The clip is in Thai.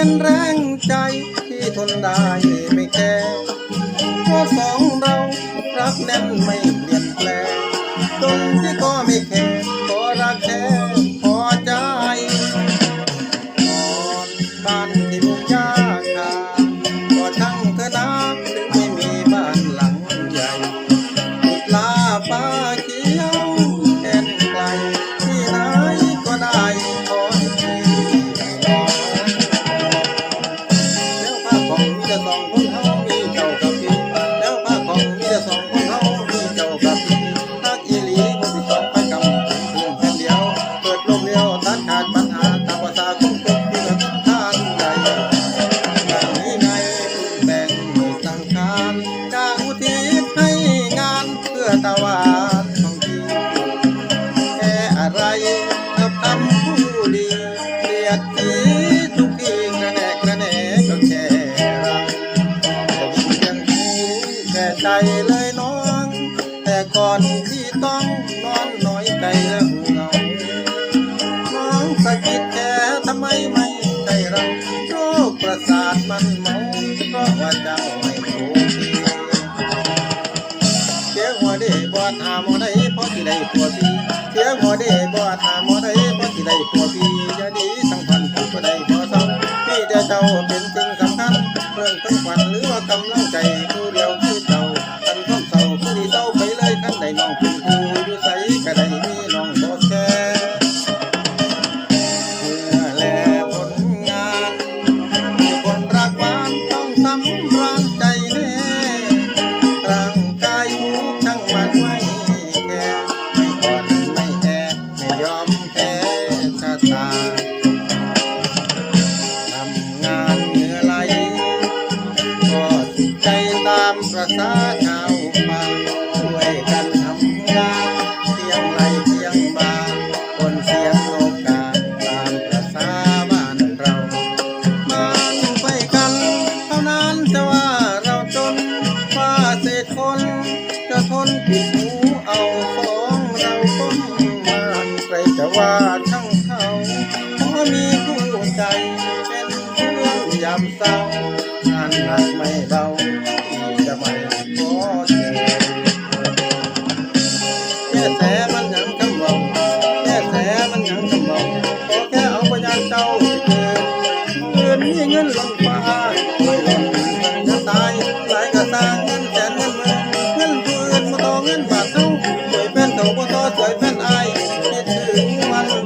ป็นแรงใจที่ทนได้ไม่แค่เพราะสองเรารักแน่นไม่ แเลยน้อง แต่ก่อนที่ต้องนอนน้อยใจและหูเงา น้องสะกิดแกทำไมไม่ใจเราโรคประสาทมันเมาเพราะว่าเจ้าไม่รู้ทีเสียงหัวเด้บ่ถามหมอได้เพราะที่ได้ผัวพี่เสียงหัวเด้บ่ถามหมอได้เพราะที่ได้ผัวพี่อย่าดีทั้งพันผู้ก็ได้ ไปเลยคันได้น้องเป็นผู้อยู่ใสก็ได้มีน้องบ่แค่เพื่อแลผลงานคนรักหวานต้องสำราญใจแน่ร่างกายหูช่างมันไม่แก่ไม่อ่อนไม่แอไม่ยอมแพ้ชะตาทำงานเหนื่อไหลก็สุขใจตามประสา ว่าทั้งเขาขอมีคู่ใจเป็นเพื่อนยามเศร้างานหนักไม่เบาที่จะไม่ขอเธอแค่แสมันยังคำบอกแค่แสมันยังคำบอกขอแค่เอาพยานเจ้าเกิดเงินนี้เงินลงฟ้าไม่หล่นจะตายหลายกระตางเงินแสนเงินมื่นเงินเพื่อนมาต่อเงินบาทเท่าสวยเป็นเขาบ่ต่อสวยเป็นอา Thank you.